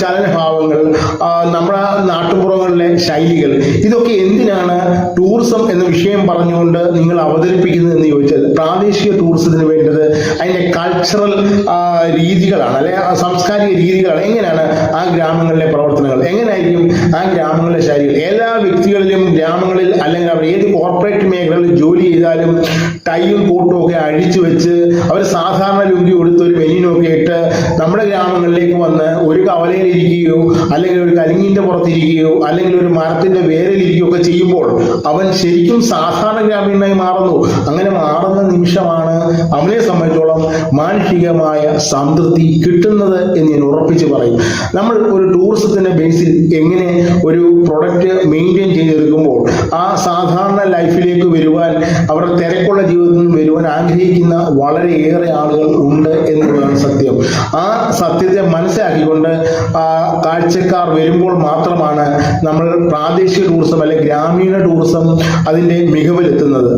ചലനഭാവങ്ങൾ നമ്മുടെ നാട്ടുപുറങ്ങളിലെ ശൈലികൾ ഇതൊക്കെ എന്തിനാണ് ടൂറിസം എന്ന വിഷയം പറഞ്ഞുകൊണ്ട് നിങ്ങൾ അവതരിപ്പിക്കുന്നത് എന്ന് ചോദിച്ചാൽ പ്രാദേശിക ടൂറിസത്തിന് വേണ്ടത് അതിന്റെ കൾച്ചറൽ രീതികളാണ് അല്ലെ സാംസ്കാരിക രീതികളാണ്. എങ്ങനെയാണ് ആ ഗ്രാമങ്ങളിലെ പ്രവർത്തനങ്ങൾ? എങ്ങനെയായിരിക്കും ആ ഗ്രാമങ്ങളിലെ ശൈലികൾ? എല്ലാ വ്യക്തികളിലും ഗ്രാമങ്ങളിൽ അല്ലെങ്കിൽ അവർ ഏത് കോർപ്പറേറ്റ് മേഖലകളിൽ ജോലി ചെയ്താലും ടൈയും കോട്ടും ഒക്കെ അഴിച്ചു വെച്ച് അവർ സാധാരണ ലുങ്കി കൊടുത്ത് നമ്മുടെ ഗ്രാമങ്ങളിലേക്ക് വന്ന് ഒരു കവലയിൽ ഇരിക്കുകയോ അല്ലെങ്കിൽ ഒരു കലിങ്ങിന്റെ പുറത്തിരിക്കുകയോ അല്ലെങ്കിൽ ഒരു മരത്തിന്റെ വേരിലിരിക്കുകയോ ഒക്കെ ചെയ്യുമ്പോൾ അവൻ ശരിക്കും സാധാരണ ഗ്രാമീണനായി മാറുന്നു. അങ്ങനെ മാറുന്ന നിമിഷമാണ് അവനെ സംബന്ധിച്ചോളം മാനുഷികമായ സംതൃപ്തി കിട്ടുന്നത് എന്ന് ഞാൻ ഉറപ്പിച്ച് പറയും. നമ്മൾ ഒരു ടൂറിസത്തിന്റെ ബേസിൽ എങ്ങനെ ഒരു പ്രൊഡക്റ്റ് മെയിന്റെയിൻ ചെയ്തെടുക്കുമ്പോൾ ആ സാധാരണ ലൈഫിലേക്ക് വരുവാൻ അവരുടെ തിരക്കുള്ള ജീവിതത്തിൽ നിന്ന് വരുവാൻ ആഗ്രഹിക്കുന്ന വളരെയേറെ ആളുകൾ ഉണ്ട് എന്നുള്ളതാണ് സത്യം ആ സത്യത്തെ മനസ്സിലാക്കിക്കൊണ്ട് കാഴ്ചക്കാർ വരുമ്പോൾ മാത്രമാണ് നമ്മൾ പ്രാദേശിക ടൂറിസം അല്ലെങ്കിൽ ഗ്രാമീണ ടൂറിസം അതിന്റെ മികവിലെത്തുന്നത്.